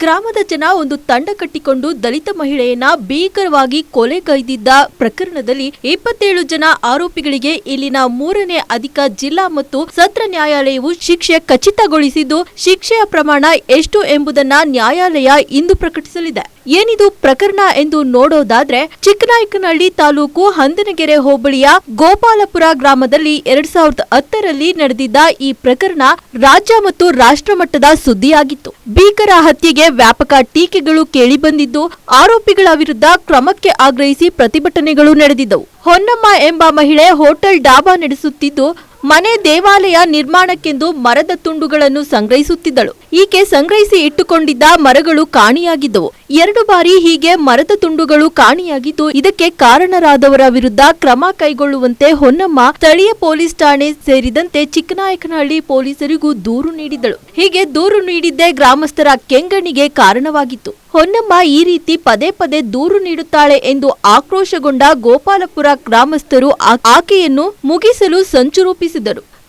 ಗ್ರಾಮದ ಜನ ಒಂದು ತಂಡ ಕಟ್ಟಿಕೊಂಡು ದಲಿತ ಮಹಿಳೆಯನ್ನ ಭೀಕರವಾಗಿ ಕೊಲೆಗೈದಿದ್ದ ಪ್ರಕರಣದಲ್ಲಿ ಇಪ್ಪತ್ತೇಳು ಜನ ಆರೋಪಿಗಳಿಗೆ ಇಲ್ಲಿನ ಮೂರನೇ ಅಧಿಕ ಜಿಲ್ಲಾ ಮತ್ತು ಸತ್ರ ನ್ಯಾಯಾಲಯವು ಶಿಕ್ಷೆ ಖಚಿತಗೊಳಿಸಿದ್ದು, ಶಿಕ್ಷೆಯ ಪ್ರಮಾಣ ಎಷ್ಟು ಎಂಬುದನ್ನ ನ್ಯಾಯಾಲಯ ಇಂದು ಪ್ರಕಟಿಸಲಿದೆ. ಏನಿದು ಪ್ರಕರಣ ಎಂದು ನೋಡೋದಾದ್ರೆ ಚಿಕ್ಕನಾಯಕನಹಳ್ಳಿ ತಾಲೂಕು ಹಂದನಗೆರೆ ಹೋಬಳಿಯ ಗೋಪಾಲಪುರ ಗ್ರಾಮದಲ್ಲಿ ಎರಡ್ ಸಾವಿರದ ಹತ್ತರಲ್ಲಿ ನಡೆದಿದ್ದ ಈ ಪ್ರಕರಣ ರಾಜ್ಯ ಮತ್ತು ರಾಷ್ಟ್ರ ಮಟ್ಟದ ಸುದ್ದಿಯಾಗಿತ್ತು. ಭೀಕರ ಹತ್ಯೆಗೆ ವ್ಯಾಪಕ ಟೀಕೆಗಳು ಕೇಳಿಬಂದಿದ್ದು, ಆರೋಪಿಗಳ ವಿರುದ್ಧ ಕ್ರಮಕ್ಕೆ ಆಗ್ರಹಿಸಿ ಪ್ರತಿಭಟನೆಗಳು ನಡೆದಿದ್ದವು. ಹೊನ್ನಮ್ಮ ಎಂಬ ಮಹಿಳೆ ಹೋಟೆಲ್ ಡಾಬಾ ನಡೆಸುತ್ತಿದ್ದು ಮನೆ ದೇವಾಲಯ ನಿರ್ಮಾಣಕ್ಕೆಂದು ಮರದ ತುಂಡುಗಳನ್ನು ಸಂಗ್ರಹಿಸುತ್ತಿದ್ದಳು. ಈಕೆ ಸಂಗ್ರಹಿಸಿ ಇಟ್ಟುಕೊಂಡಿದ್ದ ಮರಗಳು ಕಾಣಿಯಾಗಿದ್ದವು. ಎರಡು ಬಾರಿ ಹೀಗೆ ಮರದ ತುಂಡುಗಳು ಕಾಣಿಯಾಗಿದ್ದು, ಇದಕ್ಕೆ ಕಾರಣರಾದವರ ವಿರುದ್ಧ ಕ್ರಮ ಕೈಗೊಳ್ಳುವಂತೆ ಹೊನ್ನಮ್ಮ ಸ್ಥಳೀಯ ಪೊಲೀಸ್ ಠಾಣೆ ಸೇರಿದಂತೆ ಚಿಕ್ಕನಾಯಕನಹಳ್ಳಿ ಪೊಲೀಸರಿಗೂ ದೂರು ನೀಡಿದ್ದಳು. ಹೀಗೆ ದೂರು ನೀಡಿದ್ದೇ ಗ್ರಾಮಸ್ಥರ ಕೆಂಗಣ್ಣಿಗೆ ಕಾರಣವಾಗಿತ್ತು. ಹೊನ್ನಮ್ಮ ಈ ರೀತಿ ಪದೇ ಪದೇ ದೂರು ನೀಡುತ್ತಾಳೆ ಎಂದು ಆಕ್ರೋಶಗೊಂಡ ಗೋಪಾಲಪುರ ಗ್ರಾಮಸ್ಥರು ಆಕೆಯನ್ನು ಮುಗಿಸಲು ಸಂಚು ರೂಪಿಸಿದರು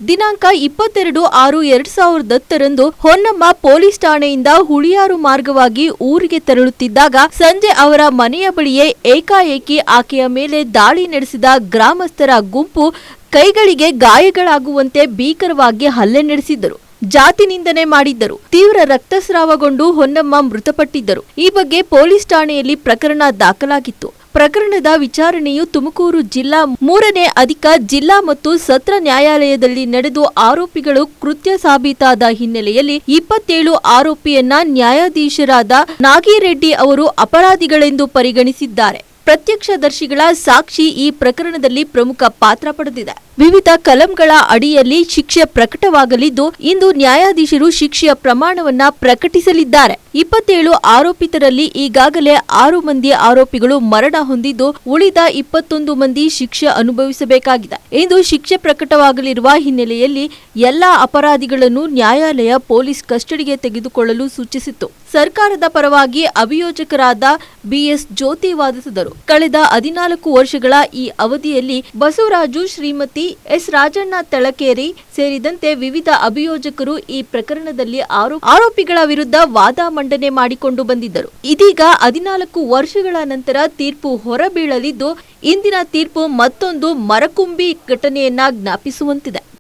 ದಿನಾಂಕ ಇಪ್ಪತ್ತೆರಡು ಆರು ಎರಡ್ ಸಾವಿರದ ಹತ್ತರಂದು ಹೊನ್ನಮ್ಮ ಪೊಲೀಸ್ ಠಾಣೆಯಿಂದ ಹುಳಿಯಾರು ಮಾರ್ಗವಾಗಿ ಊರಿಗೆ ತೆರಳುತ್ತಿದ್ದಾಗ ಸಂಜೆ ಅವರ ಮನೆಯ ಬಳಿಯೇ ಏಕಾಏಕಿ ಆಕೆಯ ಮೇಲೆ ದಾಳಿ ನಡೆಸಿದ ಗ್ರಾಮಸ್ಥರ ಗುಂಪು ಕೈಗಳಿಗೆ ಗಾಯಗಳಾಗುವಂತೆ ಭೀಕರವಾಗಿ ಹಲ್ಲೆ ನಡೆಸಿದ್ದರು. ಜಾತಿ ನಿಂದನೆ ಮಾಡಿದ್ದರು. ತೀವ್ರ ರಕ್ತಸ್ರಾವಗೊಂಡು ಹೊನ್ನಮ್ಮ ಮೃತಪಟ್ಟಿದ್ದರು. ಈ ಬಗ್ಗೆ ಪೊಲೀಸ್ ಠಾಣೆಯಲ್ಲಿ ಪ್ರಕರಣ ದಾಖಲಾಗಿತ್ತು. ಪ್ರಕರಣದ ವಿಚಾರಣೆಯು ತುಮಕೂರು ಜಿಲ್ಲಾ ಮೂರನೇ ಅಧಿಕ ಜಿಲ್ಲಾ ಮತ್ತು ಸತ್ರ ನ್ಯಾಯಾಲಯದಲ್ಲಿ ನಡೆದು ಆರೋಪಿಗಳು ಕೃತ್ಯ ಸಾಬೀತಾದ ಹಿನ್ನೆಲೆಯಲ್ಲಿ ಇಪ್ಪತ್ತೇಳು ಆರೋಪಿಯನ್ನ ನ್ಯಾಯಾಧೀಶರಾದ ನಾಗಿರೆಡ್ಡಿ ಅವರು ಅಪರಾಧಿಗಳೆಂದು ಪರಿಗಣಿಸಿದ್ದಾರೆ. ಪ್ರತ್ಯಕ್ಷದರ್ಶಿಗಳ ಸಾಕ್ಷಿ ಈ ಪ್ರಕರಣದಲ್ಲಿ ಪ್ರಮುಖ ಪಾತ್ರ ಪಡೆದಿದೆ. ವಿವಿಧ ಕಲಂಗಳ ಅಡಿಯಲ್ಲಿ ಶಿಕ್ಷೆ ಪ್ರಕಟವಾಗಲಿದ್ದು, ಇಂದು ನ್ಯಾಯಾಧೀಶರು ಶಿಕ್ಷೆಯ ಪ್ರಮಾಣವನ್ನ ಪ್ರಕಟಿಸಲಿದ್ದಾರೆ. ಇಪ್ಪತ್ತೇಳು ಆರೋಪಿತರಲ್ಲಿ ಈಗಾಗಲೇ ಆರು ಮಂದಿ ಆರೋಪಿಗಳು ಮರಣ ಹೊಂದಿದ್ದು, ಉಳಿದ ಇಪ್ಪತ್ತೊಂದು ಮಂದಿ ಶಿಕ್ಷೆ ಅನುಭವಿಸಬೇಕಾಗಿದೆ. ಇಂದು ಶಿಕ್ಷೆ ಪ್ರಕಟವಾಗಲಿರುವ ಹಿನ್ನೆಲೆಯಲ್ಲಿ ಎಲ್ಲಾ ಅಪರಾಧಿಗಳನ್ನು ನ್ಯಾಯಾಲಯ ಪೊಲೀಸ್ ಕಸ್ಟಡಿಗೆ ತೆಗೆದುಕೊಳ್ಳಲು ಸೂಚಿಸಿತ್ತು. ಸರ್ಕಾರದ ಪರವಾಗಿ ಅಭಿಯೋಜಕರಾದ ಬಿಎಸ್ ಜ್ಯೋತಿ ವಾದಿಸಿದರು. ಕಳೆದ ಹದಿನಾಲ್ಕು ವರ್ಷಗಳ ಈ ಅವಧಿಯಲ್ಲಿ ಬಸವರಾಜು ಶ್ರೀಮತಿ ಎಸ್ ರಾಜಣ್ಣ ತಳಕೇರಿ ಸೇರಿದಂತೆ ವಿವಿಧ ಅಭಿಯೋಜಕರು ಈ ಪ್ರಕರಣದಲ್ಲಿ ಆರೋ- ಆರೋಪಿಗಳ ವಿರುದ್ಧ ವಾದ ಮಂಡನೆ ಮಾಡಿಕೊಂಡು ಬಂದಿದ್ದರು. ಇದೀಗ ಹದಿನಾಲ್ಕು ವರ್ಷಗಳ ನಂತರ ತೀರ್ಪು ಹೊರಬೀಳಲಿದ್ದು, ಇಂದಿನ ತೀರ್ಪು ಮತ್ತೊಂದು ಮರಕುಂಬಿ ಘಟನೆಯನ್ನ ಜ್ಞಾಪಿಸುವಂತಿದೆ.